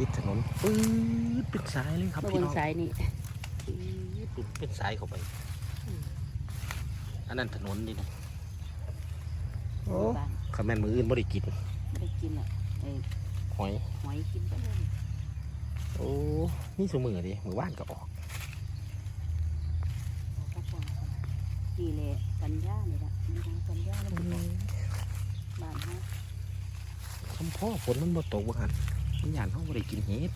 ติดถนนปื๊ดเป็นสายเลยครับมาพี่เบิ่งน้องสายนี่ปื๊ดเป็นสายเข้าไป อันนั้นถนนนี่นะโอ้บ้านคำแม่นมืออื่นบ่ได้กินไม่ได้กินอะไอ้หอยหอยกินไปเลยโอ้นี่สมือดิมือว่านก็ออกเอากระป๋องนี่แหละกันย่านี่ละมีทางกันย่าแล้วมันบอกบ้านเฮาคำพ่อฝนมันบ่ตกว่าหัน มันยานเขาบ่ได้กินเห็ด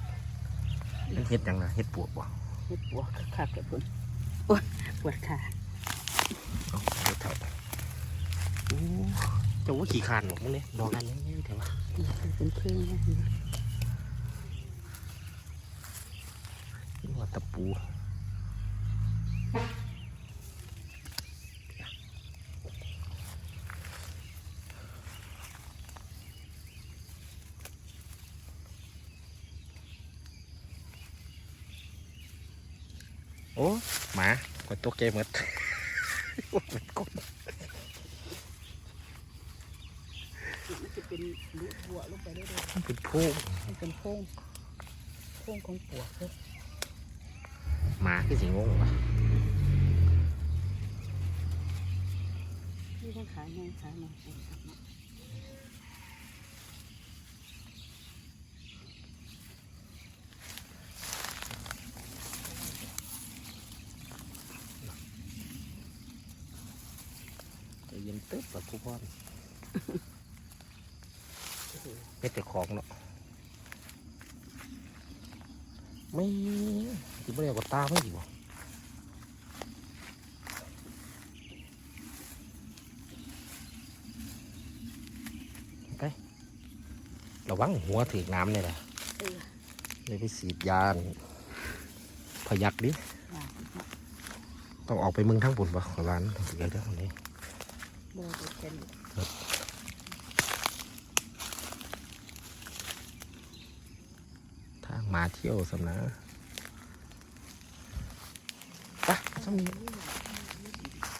นั่นเห็ดหยังล่ะเห็ดปวกบ่เฮ็ดปวกคักๆเลยพุ่นโอ้ยปวดขาเอาเห็ดเถอะโอ้เจะว่าขี่คานหรอกมึงเนี่ยดอกนั้นยังไงแต่ว่านี่เป็นเพื่อนนะนี่ว่าตะปู โอ้หมาก็ตกใจหมดมันกดมันจะเป็นลุบัวลงไปเรื่อยมันเป็นโพงๆมันเป็นโพรงโพรงของปวกเลยหมาคือสิงงวะนี่ทั้งขาแห้งขาหน่อยครั เนาะใจะเย็นตึ๊บแบบทุกคนไม่แต่ของเนาะไม่ที่ไม่ได้เอากบตาไม่ดีกว่าไประวังหัวถือน้ำเนี่ยแหละเออเลยไปสีดยาพยักดิว่าเนาะต้องออกไปเมืองทั้งปุ่นปะขอร้านเสียเรื่องนี้ บ่ได้เป็นทางมาเที่ยวสำนะไปะสมีนี่แหละ